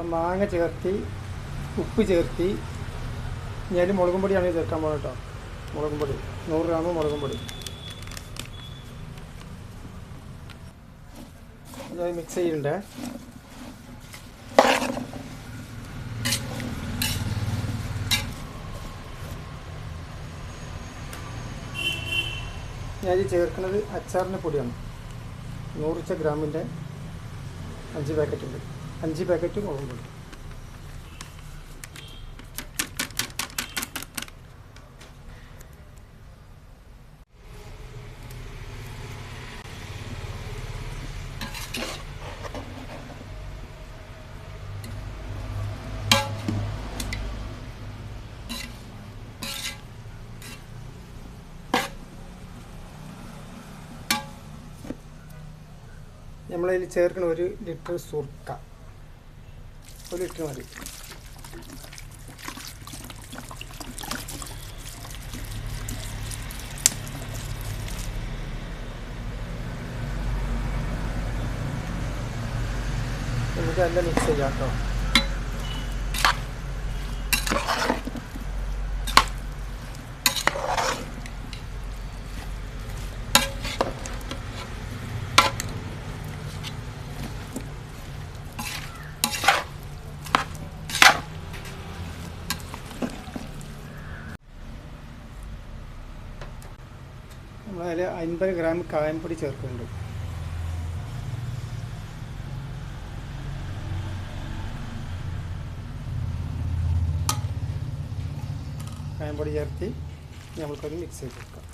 അപ്പം മാങ്ങ ചേർത്തി ഉപ്പ് ചേർത്തി. ഞാൻ മുളകും പൊടിയാണ് ചേർക്കാൻ പോകുന്നത് കേട്ടോ. മുളകും പൊടി. നൂറ് ഗ്രാം മുളകും പൊടി. ഞാൻ മിക്സ് ചെയ്യുന്നുണ്ട് ഞാൻ ചേർക്കുന്നത് അച്ചാറിന്റെ പൊടിയാണ്. നൂറ് ഗ്രാമിന്റെ അഞ്ച് പാക്കറ്റ് ഉണ്ട്. അഞ്ച് പാക്കറ്റ് മുളകും നമ്മളതിൽ ചേർക്കുന്ന ഒരു ലിറ്റർ സുർക്ക. ഒരു ലിറ്റർ മതി. നമുക്ക് നല്ല മിക്സ് ചെയ്യാം കേട്ടോ. നമ്മളതിൽ അൻപത് ഗ്രാം കായംപൊടി ചേർക്കുന്നുണ്ട്. കായംപൊടി ചേർത്ത് നമ്മൾക്കത് മിക്സ് ചെയ്ത് കൊടുക്കാം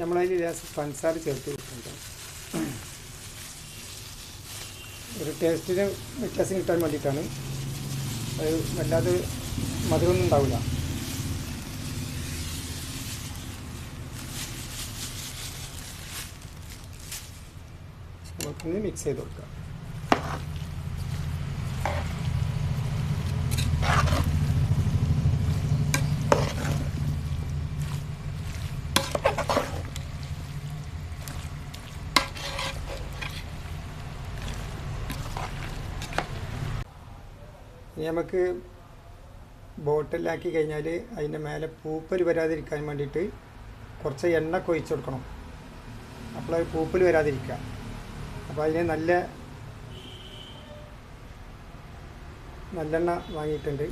നമ്മളതിൽ ലേശം പഞ്ചസാര ചേർത്ത് കൊടുക്കുന്നുണ്ട് ഒരു ടേസ്റ്റിന് വ്യത്യാസം കിട്ടാൻ വേണ്ടിയിട്ടാണ്. അത് വല്ലാതെ മധുരമൊന്നും ഉണ്ടാവില്ല. മിക്സ് ചെയ്ത് കൊടുക്കാം. ഇനി നമുക്ക് ബോട്ടിലാക്കി കഴിഞ്ഞാൽ അതിന്റെ മേലെ പൂപ്പൽ വരാതിരിക്കാൻ വേണ്ടിയിട്ട് കുറച്ച് എണ്ണ കൊഴിച്ച് കൊടുക്കണം. അപ്പോൾ അത് പൂപ്പൽ വരാതിരിക്കുക. അപ്പോൾ അതിന് നല്ല നല്ലെണ്ണ വാങ്ങിയിട്ടുണ്ട്.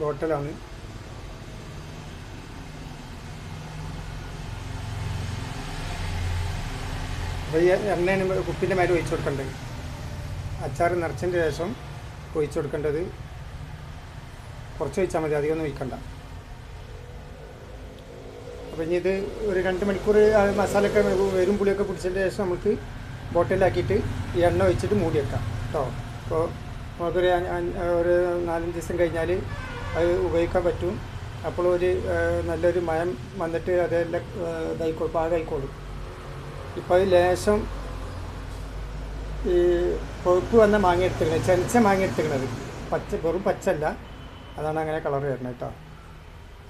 ബോട്ടിലാണ്. അപ്പോൾ ഈ എണ്ണ കുപ്പിന്റെ മേലെ ഒഴിച്ചു കൊടുക്കേണ്ടത് അച്ചാർ നിറച്ചതിന്റെ ശേഷം ഒഴിച്ച് കൊടുക്കേണ്ടത് കുറച്ച് ഒഴിച്ചാൽ മതി അധികമൊന്നും ഒഴിക്കണ്ട. അപ്പോൾ ഇനി ഇത് ഒരു രണ്ട് മണിക്കൂർ മസാലയൊക്കെ വരും പുളിയൊക്കെ പിടിച്ചതിന് ശേഷം നമുക്ക് ബോട്ടിലാക്കിയിട്ട് ഈ എണ്ണ ഒഴിച്ചിട്ട് മൂടി വെക്കാം കേട്ടോ അപ്പോൾ നമുക്കൊരു ഒരു നാലഞ്ച് ദിവസം കഴിഞ്ഞാൽ അത് ഉപയോഗിക്കാൻ പറ്റും. അപ്പോൾ ഒരു നല്ലൊരു മയം വന്നിട്ട് അതെല്ലാം ഇതായിക്കോളും പാകമായിക്കോളും. ഇപ്പോൾ അത് ലേശം ഈ കൊഴുപ്പ് വന്ന മാങ്ങ എടുത്തിരിക്കുന്നത് ചെനച്ച മാങ്ങ പച്ച വെറും പച്ചല്ല അതാണ് അങ്ങനെ കളർ വരുന്നത് കേട്ടോ.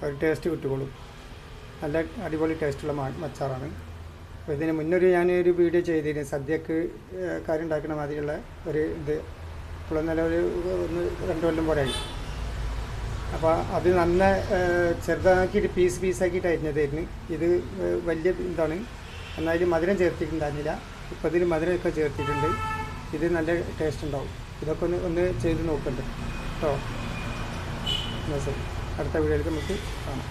ഒരു ടേസ്റ്റ് കിട്ടുകയുള്ളൂ. നല്ല അടിപൊളി ടേസ്റ്റുള്ള മാ മച്ചാറാണ്. അപ്പോൾ ഇതിന് മുന്നൊരു ഞാനൊരു വീഡിയോ ചെയ്തിരുന്നു. സദ്യക്ക് കാര്യം ഉണ്ടാക്കുന്ന മാതിരിയുള്ള ഒരു ഇത്. ഇപ്പോൾ നല്ല ഒരു ഒന്ന് രണ്ട് കൊല്ലം പോലെ ആയി അപ്പോൾ അത് നല്ല ചെറുതാക്കിയിട്ട് പീസ് പീസാക്കിയിട്ട് അരിഞ്ഞതായിരുന്നു. ഇത് വലിയ ഇതാണ്. എന്നാലും മധുരം ചേർത്തിട്ടുണ്ടായിരുന്നില്ല. ഇപ്പോൾ ഇതിൽ മധുരമൊക്കെ ചേർത്തിട്ടുണ്ട്. ഇത് നല്ല ടേസ്റ്റ് ഉണ്ടാവും. ഇതൊക്കെ ഒന്ന് ഒന്ന് ചെയ്ത് നോക്കുന്നുണ്ട് കേട്ടോ ശരി. അടുത്ത വീഡിയോയിലേക്ക് നമുക്ക് കാണാം.